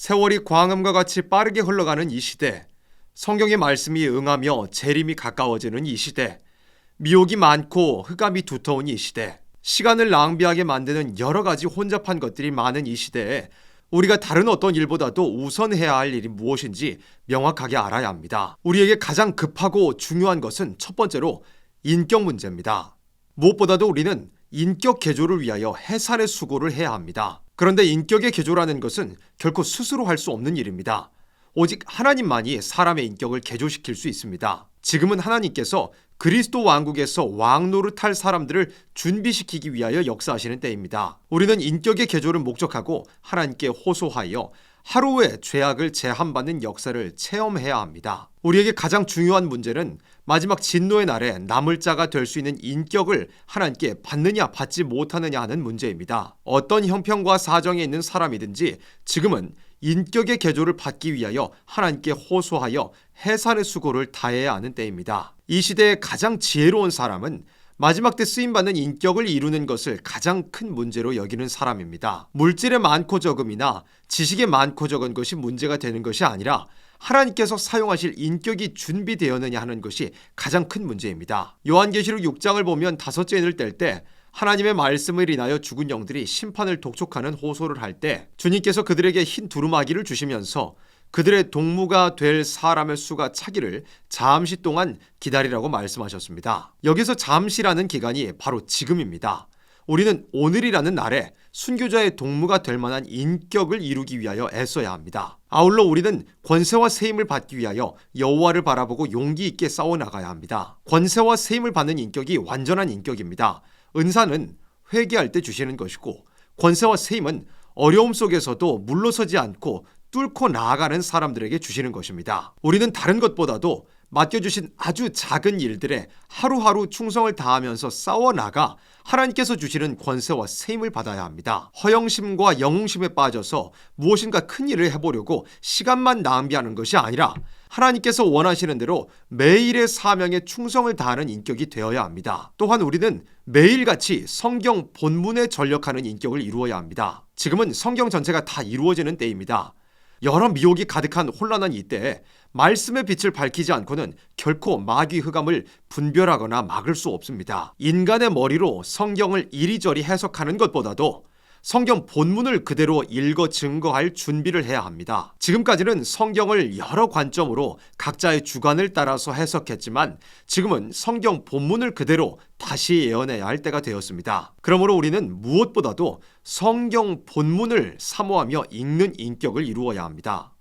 세월이 광음과 같이 빠르게 흘러가는 이 시대, 성경의 말씀이 응하며 재림이 가까워지는 이 시대, 미혹이 많고 흑암이 두터운 이 시대, 시간을 낭비하게 만드는 여러 가지 혼잡한 것들이 많은 이 시대에 우리가 다른 어떤 일보다도 우선해야 할 일이 무엇인지 명확하게 알아야 합니다. 우리에게 가장 급하고 중요한 것은 첫 번째로 인격 문제입니다. 무엇보다도 우리는 인격 개조를 위하여 해산의 수고를 해야 합니다. 그런데 인격의 개조라는 것은 결코 스스로 할 수 없는 일입니다. 오직 하나님만이 사람의 인격을 개조시킬 수 있습니다. 지금은 하나님께서 그리스도 왕국에서 왕 노릇할 사람들을 준비시키기 위하여 역사하시는 때입니다. 우리는 인격의 개조를 목적하고 하나님께 호소하여 하루의 죄악을 제한받는 역사를 체험해야 합니다. 우리에게 가장 중요한 문제는 마지막 진노의 날에 남을 자가 될 수 있는 인격을 하나님께 받느냐 받지 못하느냐 하는 문제입니다. 어떤 형편과 사정에 있는 사람이든지 지금은 인격의 개조를 받기 위하여 하나님께 호소하여 해산의 수고를 다해야 하는 때입니다. 이 시대의 가장 지혜로운 사람은 마지막 때 쓰임받는 인격을 이루는 것을 가장 큰 문제로 여기는 사람입니다. 물질의 많고 적음이나 지식의 많고 적은 것이 문제가 되는 것이 아니라 하나님께서 사용하실 인격이 준비되었느냐 하는 것이 가장 큰 문제입니다. 요한계시록 6장을 보면 다섯째 인을 뗄 때 하나님의 말씀을 인하여 죽은 영들이 심판을 독촉하는 호소를 할 때 주님께서 그들에게 흰 두루마기를 주시면서 그들의 동무가 될 사람의 수가 차기를 잠시 동안 기다리라고 말씀하셨습니다. 여기서 잠시라는 기간이 바로 지금입니다. 우리는 오늘이라는 날에 순교자의 동무가 될 만한 인격을 이루기 위하여 애써야 합니다. 아울러 우리는 권세와 세임을 받기 위하여 여호와를 바라보고 용기 있게 싸워 나가야 합니다. 권세와 세임을 받는 인격이 완전한 인격입니다. 은사는 회개할 때 주시는 것이고 권세와 세임은 어려움 속에서도 물러서지 않고 뚫고 나아가는 사람들에게 주시는 것입니다. 우리는 다른 것보다도 맡겨주신 아주 작은 일들에 하루하루 충성을 다하면서 싸워나가 하나님께서 주시는 권세와 세임을 받아야 합니다. 허영심과 영웅심에 빠져서 무엇인가 큰 일을 해보려고 시간만 낭비하는 것이 아니라 하나님께서 원하시는 대로 매일의 사명에 충성을 다하는 인격이 되어야 합니다. 또한 우리는 매일같이 성경 본문에 전력하는 인격을 이루어야 합니다. 지금은 성경 전체가 다 이루어지는 때입니다. 여러 미혹이 가득한 혼란한 이때에 말씀의 빛을 밝히지 않고는 결코 마귀 흑암을 분별하거나 막을 수 없습니다. 인간의 머리로 성경을 이리저리 해석하는 것보다도 성경 본문을 그대로 읽어 증거할 준비를 해야 합니다. 지금까지는 성경을 여러 관점으로 각자의 주관을 따라서 해석했지만 지금은 성경 본문을 그대로 다시 예언해야 할 때가 되었습니다. 그러므로 우리는 무엇보다도 성경 본문을 사모하며 읽는 인격을 이루어야 합니다.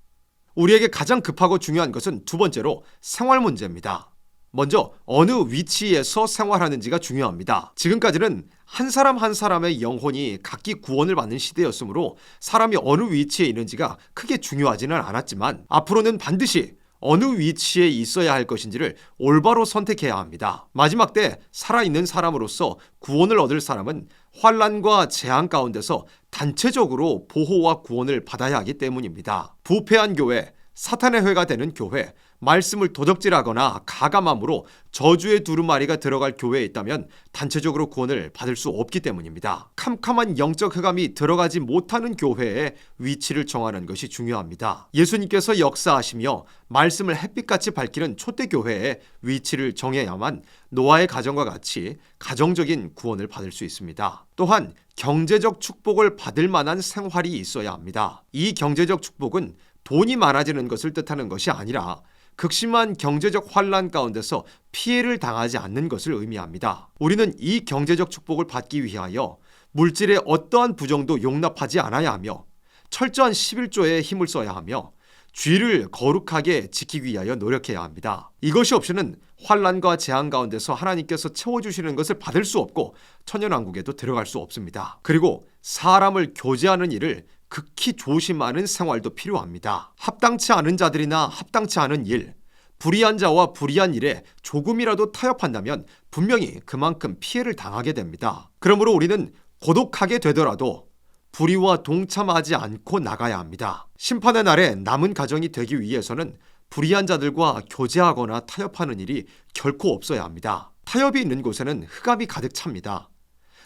우리에게 가장 급하고 중요한 것은 두 번째로 생활 문제입니다. 먼저 어느 위치에서 생활하는지가 중요합니다. 지금까지는 한 사람 한 사람의 영혼이 각기 구원을 받는 시대였으므로 사람이 어느 위치에 있는지가 크게 중요하지는 않았지만 앞으로는 반드시 어느 위치에 있어야 할 것인지를 올바로 선택해야 합니다. 마지막 때 살아있는 사람으로서 구원을 얻을 사람은 환란과 재앙 가운데서 단체적으로 보호와 구원을 받아야 하기 때문입니다. 부패한 교회, 사탄의 회가 되는 교회, 말씀을 도적질하거나 가감함으로 저주의 두루마리가 들어갈 교회에 있다면 단체적으로 구원을 받을 수 없기 때문입니다. 캄캄한 영적 흑암이 들어가지 못하는 교회에 위치를 정하는 것이 중요합니다. 예수님께서 역사하시며 말씀을 햇빛같이 밝히는 초대교회에 위치를 정해야만 노아의 가정과 같이 가정적인 구원을 받을 수 있습니다. 또한 경제적 축복을 받을 만한 생활이 있어야 합니다. 이 경제적 축복은 돈이 많아지는 것을 뜻하는 것이 아니라 극심한 경제적 환란 가운데서 피해를 당하지 않는 것을 의미합니다. 우리는 이 경제적 축복을 받기 위하여 물질의 어떠한 부정도 용납하지 않아야 하며 철저한 11조에 힘을 써야 하며 쥐를 거룩하게 지키기 위하여 노력해야 합니다. 이것이 없이는 환란과 재앙 가운데서 하나님께서 채워주시는 것을 받을 수 없고 천연왕국에도 들어갈 수 없습니다. 그리고 사람을 교제하는 일을 극히 조심하는 생활도 필요합니다. 합당치 않은 자들이나 합당치 않은 일, 불의한 자와 불의한 일에 조금이라도 타협한다면 분명히 그만큼 피해를 당하게 됩니다. 그러므로 우리는 고독하게 되더라도 불의와 동참하지 않고 나가야 합니다. 심판의 날에 남은 가정이 되기 위해서는 불의한 자들과 교제하거나 타협하는 일이 결코 없어야 합니다. 타협이 있는 곳에는 흑암이 가득 찹니다.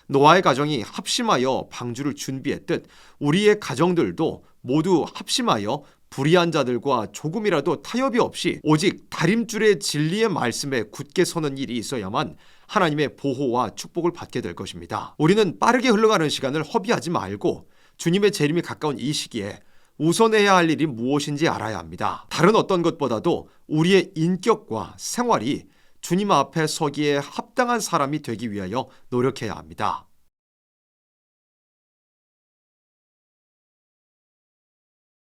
노아의 가정이 합심하여 방주를 준비했듯 우리의 가정들도 모두 합심하여 불의한 자들과 조금이라도 타협이 없이 오직 다림줄의 진리의 말씀에 굳게 서는 일이 있어야만 하나님의 보호와 축복을 받게 될 것입니다. 우리는 빠르게 흘러가는 시간을 허비하지 말고 주님의 재림이 가까운 이 시기에 우선해야 할 일이 무엇인지 알아야 합니다. 다른 어떤 것보다도 우리의 인격과 생활이 주님 앞에 서기에 합당한 사람이 되기 위하여 노력해야 합니다.